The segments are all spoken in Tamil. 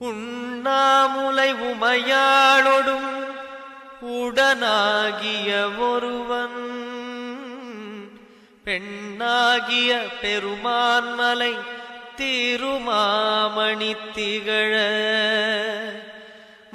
உண்ணாமுலை உமையாளொடும் உடனாகிய ஒருவன். பெண்ணாகிய பெருமான்மலை திருமாமணி திகழ.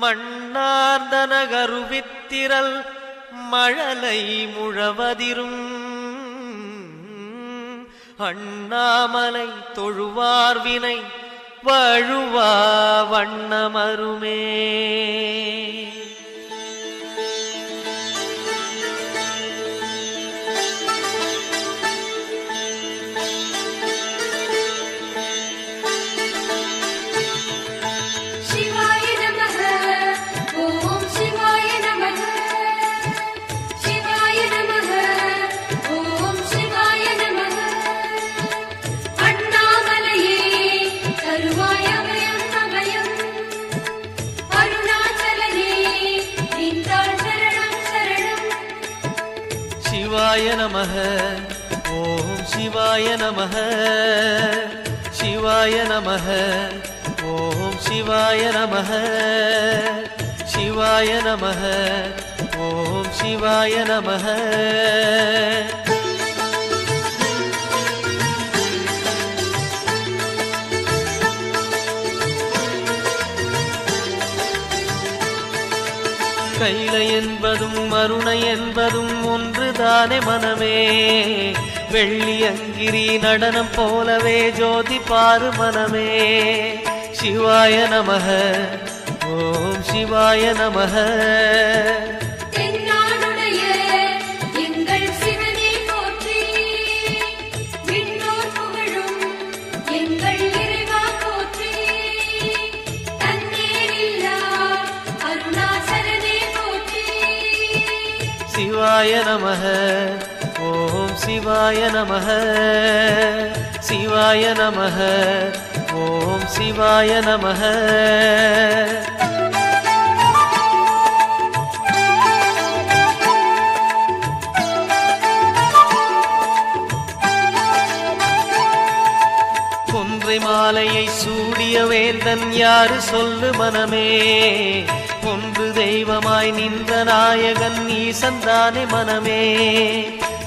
மண்ணார்ந்தன கருவித்திரல் மழலை முழவதிரும். அண்ணாமலை தொழுவார்வினை வழுவா வண்ணமருமே நமக. சிவாய நமக. ஓம் சிவாய நமக. சிவாய நமக. ஓம் சிவாய நமக. கைல என்பதும் மருணை என்பதும் ஒன்றுதானே மனமே. வெள்ளி அங்கிரி நடனம் போலவே ஜோதி பாரு மனமே. சிவாய நமக. ஓம் சிவாய நமக. சிவாய நமக. சிவாய நமக. சிவாய நமக. ஓம் சிவாய நமக. கொன்றை மாலையை சூடிய வேந்தன் யாரு சொல்லு மனமே. ஒன்று தெய்வமாய் நின்ற நாயகன் நீ சந்தானே மனமே.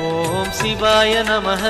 ஓம் சிவாய நமக.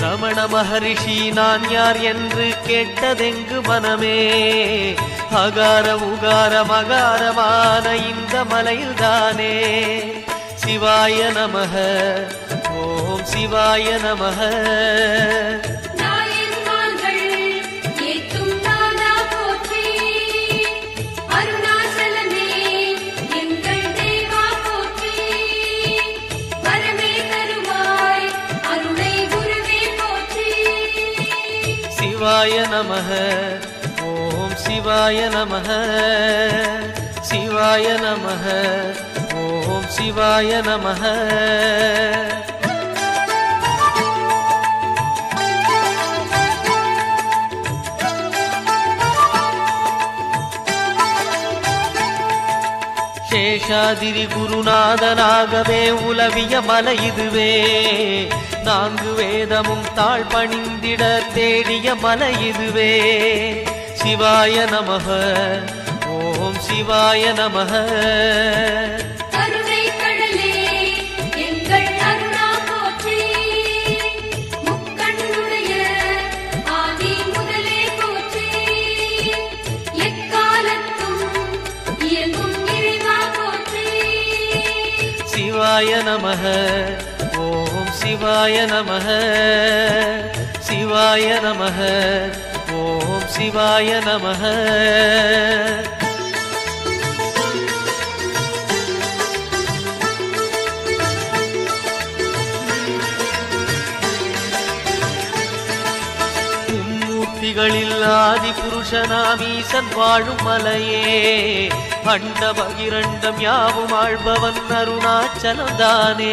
ரமண மகரிஷி நான் யார் என்று கேட்டதெங்கு மனமே? அகார உகார மகாரமான இந்த மலையில்தானே? சிவாய நமக. ஓம் சிவாய நமக. சிவாய நமக. ஓம் சிவாய நமக. சிவாய நமக. ஓம் சிவாய நமக. சேஷாதிரி குருநாதனாகவே உலவிய மலை இதுவே. நான்கு வேதமும் தாழ் பணிந்திட தேடிய மலை இதுவே. சிவாய நமக. ஓம் சிவாய நமக. சிவாய நமக. ஓம் சிவாய நமக. சிவாய நமக. ஓம் சிவாய நமக. முக்திகளில் ஆதி புருஷனாமீசன் வாழும் மலையே. பண்ட பகிரண்டம் யாவும் ஆழ்பவன் அருணாச்சலந்தானே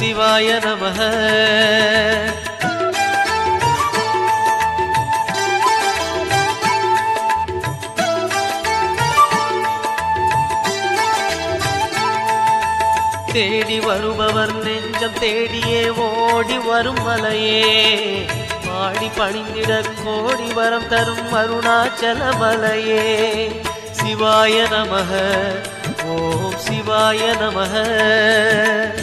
சிவாய நம தேடி வருபவர் நெஞ்சம் தேடியே ஓடி வரும் மலையே. பாடி பணிந்திட கோடி வரம் தரும் அருணாச்சல மலையே. சிவாய நமக. ஓம் சிவாய நமக.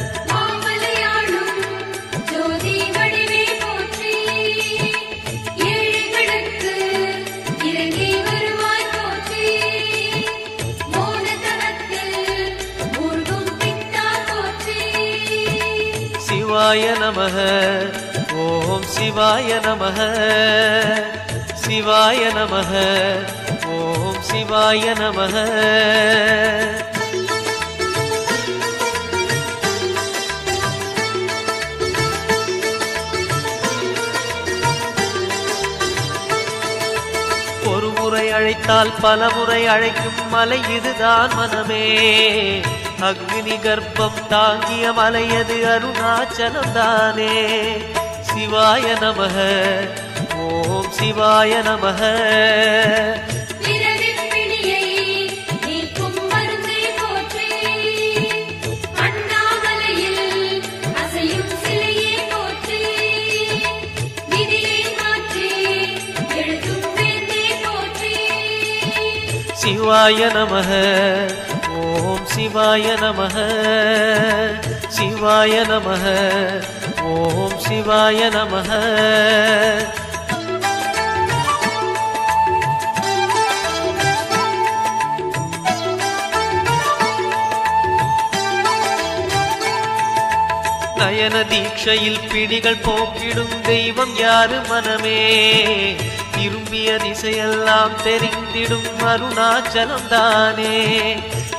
சிவாய நமக. ஓம் சிவாய நமக. சிவாய நமக. ஓம் சிவாய நமக. ஒரு முறை அழைத்தால் பல முறை அழைக்கும் மலை இதுதான் மனமே. அக்னி கர்ப்பம் தாங்கிய மலையது அருணாச்சலம் தானே சிவாய நமக. ஓம் சிவாய நமக. சிவாய நமக. சிவாய நம சிவாய நம ஓம் சிவாய நம நயன தீட்சையில் பிடிகள் போக்கிடும் தெய்வம் யாரு மனமே? திரும்பிய திசையெல்லாம் தெரிந்திடும் அருணாச்சலம் தானே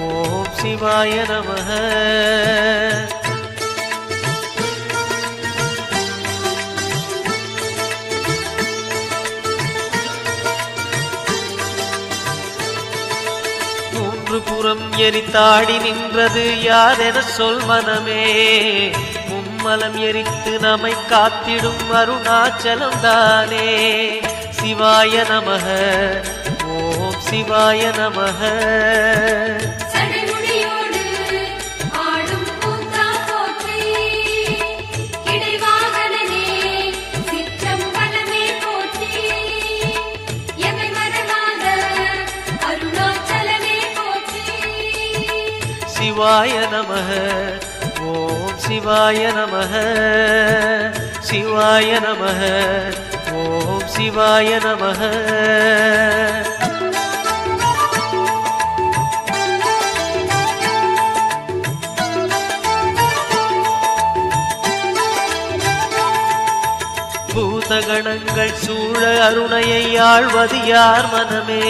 ஓம் சிவாய நமக. மூன்று புறம் எரித்தாடி நின்றது யாரென சொல் மனமே. மும்மலம் எரித்து நம்மை காத்திடும் அருணாச்சலம் தானே. சிவாய நமக. ஓம் சிவாய நமக. சிவாய நம ஓம் சிவாய நம சிவாய நம ஓம் சிவாய நம பூதகணங்கள் சூழ அருணையை ஆழ்வது யார் மனமே.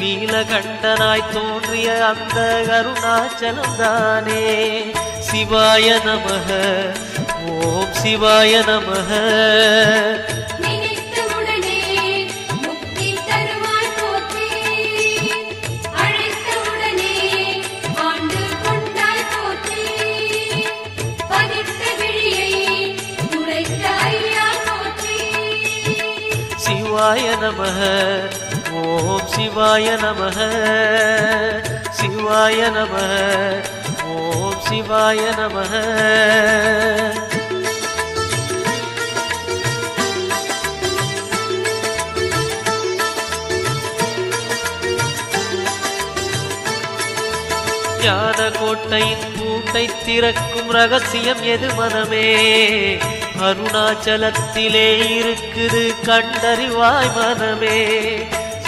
நீலகண்டனாய் தோன்றிய அந்த அருணாச்சலம் தானே சிவாய நமக. ஓம் சிவாய நமக. சிவாய நமக. சிவாய நமக. சிவாய நமக ஓம் சிவாய நமக. ஞான கோட்டையின் பூட்டை திறக்கும் ரகசியம் எது மனமே? அருணாச்சலத்திலே இருக்குது கண்டறிவாய் மனமே.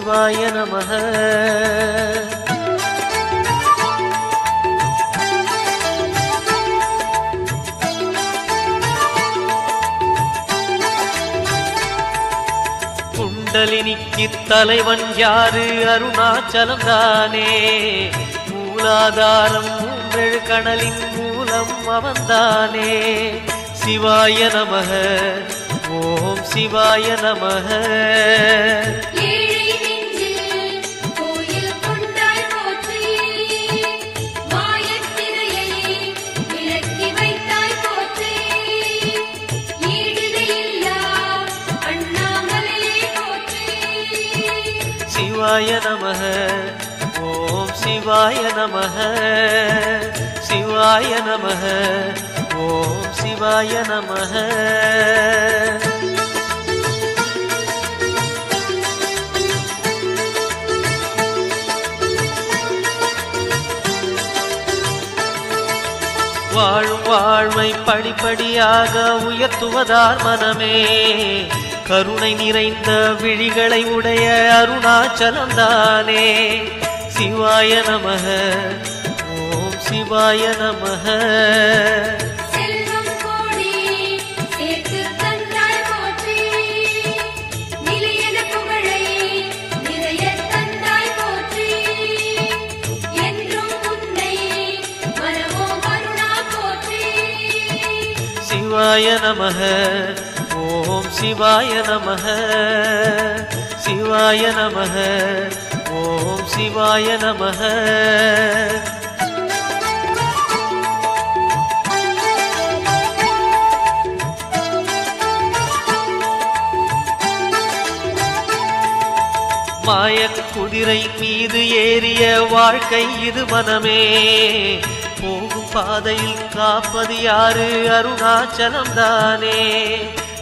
சிவாய நமக. குண்டலினிக்கு தலைவன் யாரு? அருணாச்சலம் தானே மூலாதாரம் மூன்றெழு கடலின் மூலம் அவன்தானே. சிவாய நமக. ஓம் சிவாய நமக. சிவாய நமக. ஓம் சிவாய நமக. சிவாய நமக. ஓம் சிவாய நமக. வாழும் வாழ்வை படிப்படியாக உயர்த்துவதார் மனமே. கருணை நிறைந்த விழிகளை உடைய அருணாச்சலம் தானே சிவாய நமக. ஓம் சிவாய நமக. சிவாய நமக. சிவாய நமக. சிவாய நமக. ஓம் சிவாய நமக. மாய குதிரை மீது ஏறிய வாழ்க்கை இது மனமே. போகும் பாதையில் காப்பது யாரு? அருணாச்சலம் தானே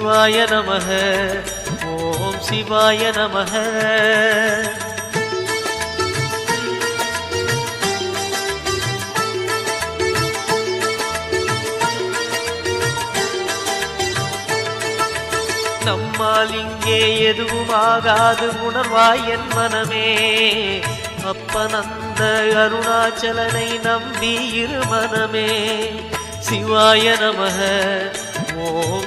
சிவாய நமக. ஓம் சிவாய நமக. நம்மால் இங்கே எதுவும் ஆகாது உணர்வாய் என் மனமே. அப்பனந்த அருணாச்சலனை நம்பி இரு மனமே சிவாய நமக. ஓம்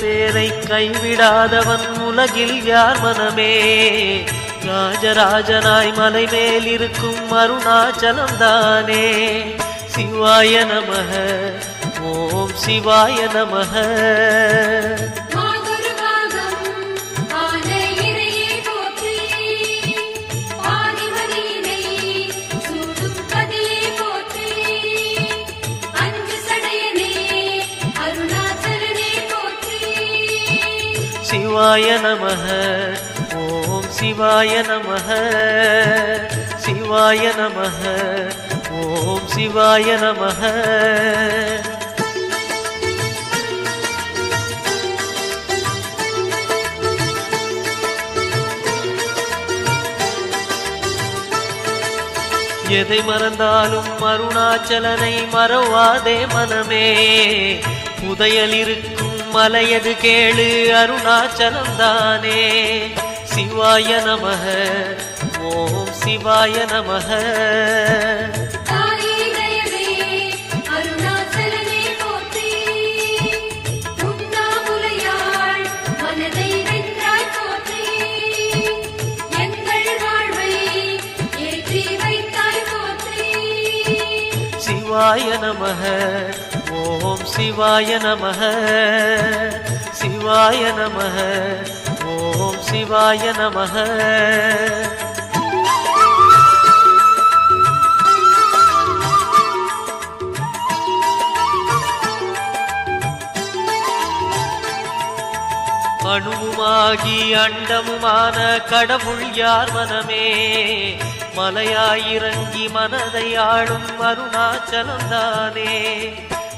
பேரை கைவிடாதவன் உலகில் யார் மனமே? ராஜராஜனாய் மலை மேல் இருக்கும் அருணாச்சலம் தானே சிவாய நமக ஓம் சிவாய நமக. சிவாய நமக. ஓம் சிவாய நமக. சிவாய நமக. ஓம் சிவாய நமக. எதை மறந்தாலும் அருணாச்சலனை மறவாதே மனமே. புதையல் இருக்க மலையது கேளு அருணாச்சலம் தானே சிவாய நமக ஓம் சிவாய நமக. சிவாய நமக ஓம் சிவாய நம சிவாய நம ஓம் சிவாய நம அணுவுமாகி அண்டமுமான கடவுள் யார் மனமே? மலையாயிறங்கி மனதை ஆளும் அருணாச்சலம் தானே?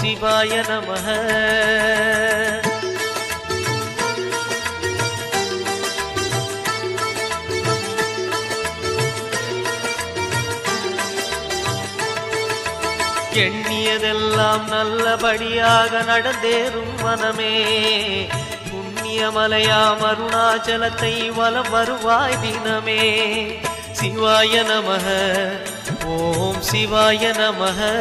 சிவாய நம எண்ணியதெல்லாம் நல்லபடியாக நடந்தேறும் மனமே. புண்ணியமலையாம் அருணாச்சலத்தை வலம் வருவாய் தினமே. சிவாய நமக. ஓம் சிவாய நமக.